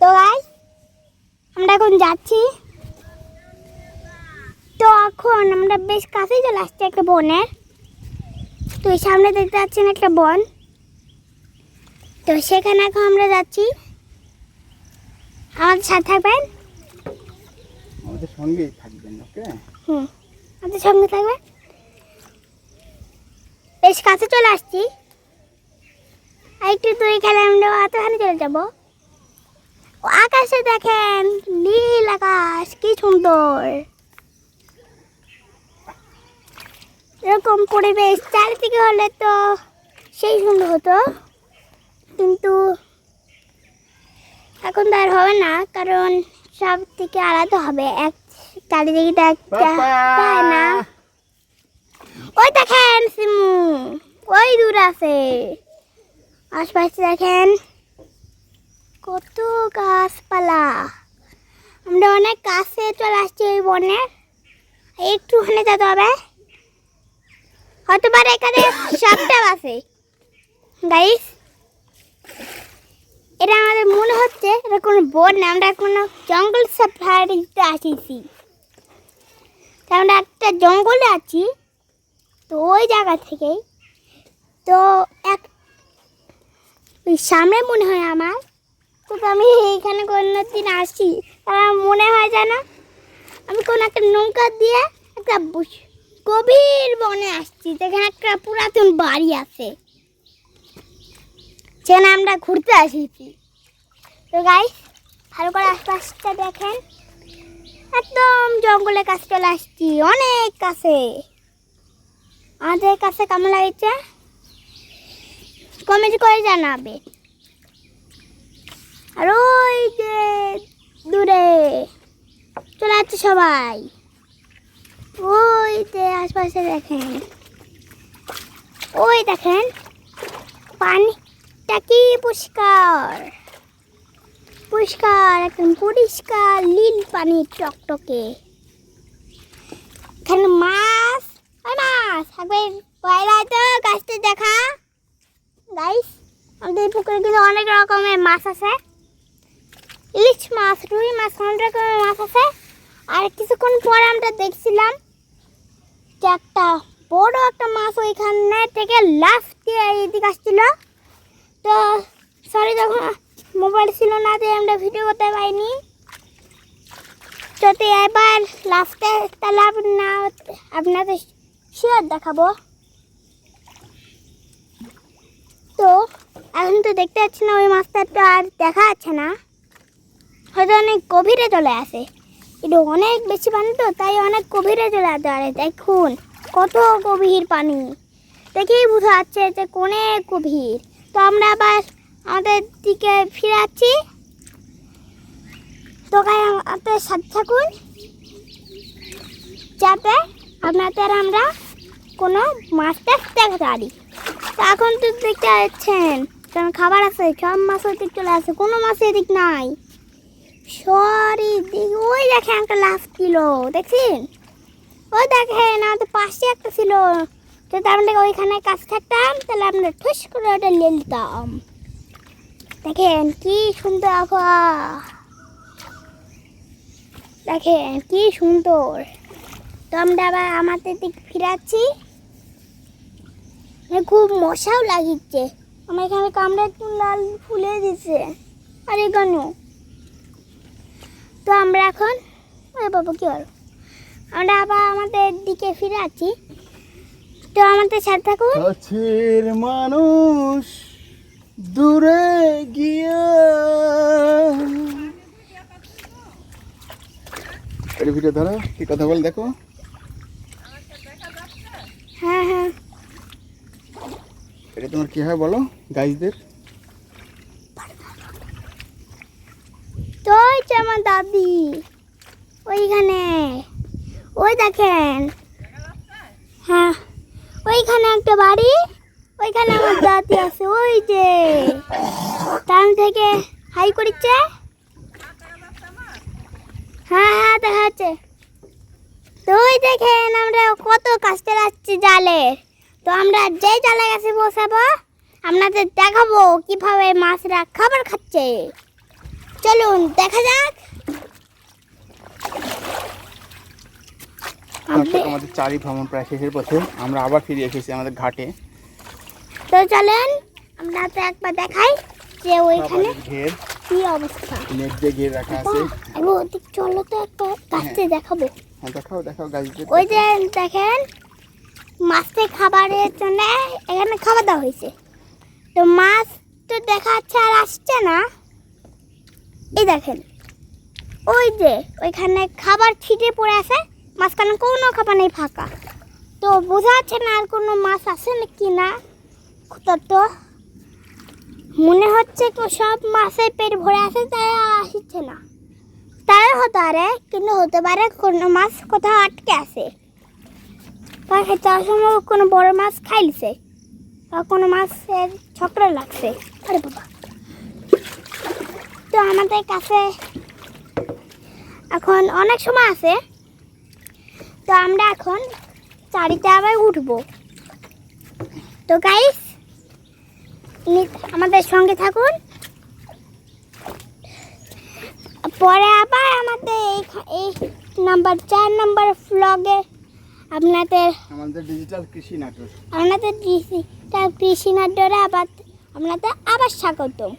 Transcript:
তো গাই আমরা এখন যাচ্ছি। তো এখন আমরা বেশ কাছেই চলে আসছি একটা বনের। তো এই সামনে দেখতে পাচ্ছেন একটা বন। তো সেখানে এখন আমরা যাচ্ছি। আমাদের সাথে থাকবেন? আমাদের সঙ্গেই থাকবেন ওকে? হুম আমাদের সঙ্গে থাকবেন? বেশ কাছে চলে আসছি। আর একটু দূরে খেলে আমরা অতখানে চলে যাব। আকাশে দেখেন নীল আকাশ কি সুন্দর। এরকম পরিবেশ চারিদিকে হলে তো সেই সুন্দর হতো। কিন্তু এখন তো আর হবে না কারণ সব থেকে আলাদা হবে। এক চারিদিকে তাই না। ওই দেখেন সিমু ওই দূর আছে। আশপাশে দেখেন। গাছপালা। আমরা অনেক কাছে চলে আসছি ওই বনের। একটুখানি যেতে হবে। হতে পারে এখানে সাপটা আছে। গাইস এটা আমাদের মনে হচ্ছে এটা কোনো বন না, আমরা কোনো জঙ্গল সাফারিতে আসিছি। তা আমরা একটা জঙ্গলে আছি, তো ওই জায়গা থেকেই। তো এক সামনে মনে হয় আমার তো আমি এইখানে কোনো দিন আসি আমার মনে হয় যেন আমি কোনো একটা নৌকা দিয়ে একটা গভীর বনে আসছি, যেখানে একটা পুরাতন বাড়ি আছে। সেখানে আমরা ঘুরতে আসিছি তো গাই ভালো করে আশপাশটা দেখেন। একদম জঙ্গলের কাছে চলে আসছি, অনেক কাছে। আমাদের কাছে কেমন লাগছে? কমেন্ট করে জানাবে। আর ওই যে দূরে চলে যাচ্ছে সবাই। ওই যে আশপাশে দেখেন। ওই দেখেন, পানিটা কি পরিষ্কার? পরিষ্কার, একদম পরিষ্কার, নীল পানি টকটকে। এখানে মাছ, ওই মাছ। থাকবে বাইরে তো, গাছটা দেখা। গাইস আমাদের পুকুরে কিন্তু অনেক রকমের মাছ আছে। ইলিশ মাছ, রুই মাছ অনেক রকমের মাছ আছে? আর কিছুক্ষণ পরে আমরা দেখছিলাম যে একটা বড় একটা মাছ ওইখানে থেকে লাফ দিয়ে এদিকে আসছিল। তো সরি যখন মোবাইল ছিল না তাই আমরা ভিডিও করতে পারিনি। যদি এবার লাস্টে তাহলে আপনা আপনাদের শিওর দেখাবো। তো এখন তো দেখতে পাচ্ছি না ওই মাছটা তো আর দেখা যাচ্ছে না। হয়তো অনেক গভীরে চলে আসে। এটা অনেক বেশি পানি তো, তাই অনেক গভীরে চলে আসতে পারে। দেখুন, কত গভীর পানি। দেখেই বোঝা যাচ্ছে যে অনেক গভীর। তো আমরা আবার আমাদের দিকে ফিরে যাচ্ছি তো আমাদের সাথে থাকুন। যাতে আপনাদের আমরা কোনো মাছ দেখতে পারি। তো এখন তো দেখতে পাচ্ছেন কারণ খাবার আছে, সব মাছ দিক চলে আসে, কোনো মাছ এদিক নাই। সরি ওই দেখেন একটা লাভ ছিল দেখছেন? ওই দেখেন, আমাদের পাশে একটা ছিল। যদি আমরা ওইখানে কাছে থাকতাম তাহলে আমরা ঠুস করে ওটা নিয়ে দেখেন, কি সুন্দর আবহাওয়া। দেখেন, কি সুন্দর। তো আমরা আবার আমাদের দিক ফিরাচ্ছি। এ খুব মশাও লাগিচ্ছে। আমার এখানে কামড়া একটু লাল ফুলে দিচ্ছে আর এখানেও তো আমরা এখন ওই বাবা কি হলো আমরা আবার আমাদের দিকে ফিরে আছি। তো আমাদের সাথে থাকুন। কাছের মানুষ দূরে গিয়া। এর ভিডিও ধরো কি কথা বল দেখো। হ্যাঁ হ্যাঁ। এটা তোমার কি হয় বলো গাইজদের তো ওই যে আমার দাদি। ওইখানে। ওই দেখেন। হ্যাঁ। ওইখানে একটা বাড়ি, ওইখানে আমার দাদি আছে, ওই যে। টান থেকে হাই করিচ্ছে। হ্যাঁ হ্যাঁ দেখা যাচ্ছে। তো ওই দেখেন, আমরা কত কাজতে যাচ্ছি জালে। তো আমরা যে জালে কাছে বসাবো, আপনাদের দেখাবো কীভাবে মাছরা খাবার খাচ্ছে। চলুন দেখা যাক। আমাদের- আমাদের চারি ভ্রমণ প্রায় শেষের পথে। আমরা আবার ফিরে এসেছি আমাদের ঘাটে। তো চলেন আমরা তো একবার দেখাই যে ওইখানে ঘের। কি অবস্থা। নেট দিয়ে ঘের রাখা আছে। ওদিক চলো তো একবার কাছে দেখাবো। হ্যাঁ দেখাও দেখাও গাছদের ওই যে দেখেন মাছের খাবারের জন্য এখানে খাবার দেওয়া হয়েছে। তো মাছ তো দেখা যাচ্ছে আর আসছে না। এই দেখেন। ওই যে, ওইখানে খাবার ছিটে পড়ে আছে, মাঝখানে কোনো খাবার নেই, ফাঁকা। তো বোঝা যাচ্ছে না আর কোনো মাছ আছে কি না। তো মনে হচ্ছে কি সব মাছের পেট ভরে আছে, তাই আসছে না। তাই হতে পারে, কিন্তু হতে পারে কোনো মাছ কোথাও আটকে আছে। বা খেতে সময় কোনো বড় মাছ খাইছে, বা কোনো মাছের ছকরা লাগছে। আরে বাবা। তো আমাদের কাছে এখন অনেক সময় আছে। তো আমরা এখন চারিতে আবার উঠবো। তো গাইস আমাদের সঙ্গে থাকুন। পরে আবার আমাদের এই এই নাম্বার চার নাম্বার ফ্লগে আপনাদের আমাদের ডিজিটাল কৃষি নাটক। আপনাদের তার কৃষি নাট্যরা আবার আপনাদের আবার স্বাগতম।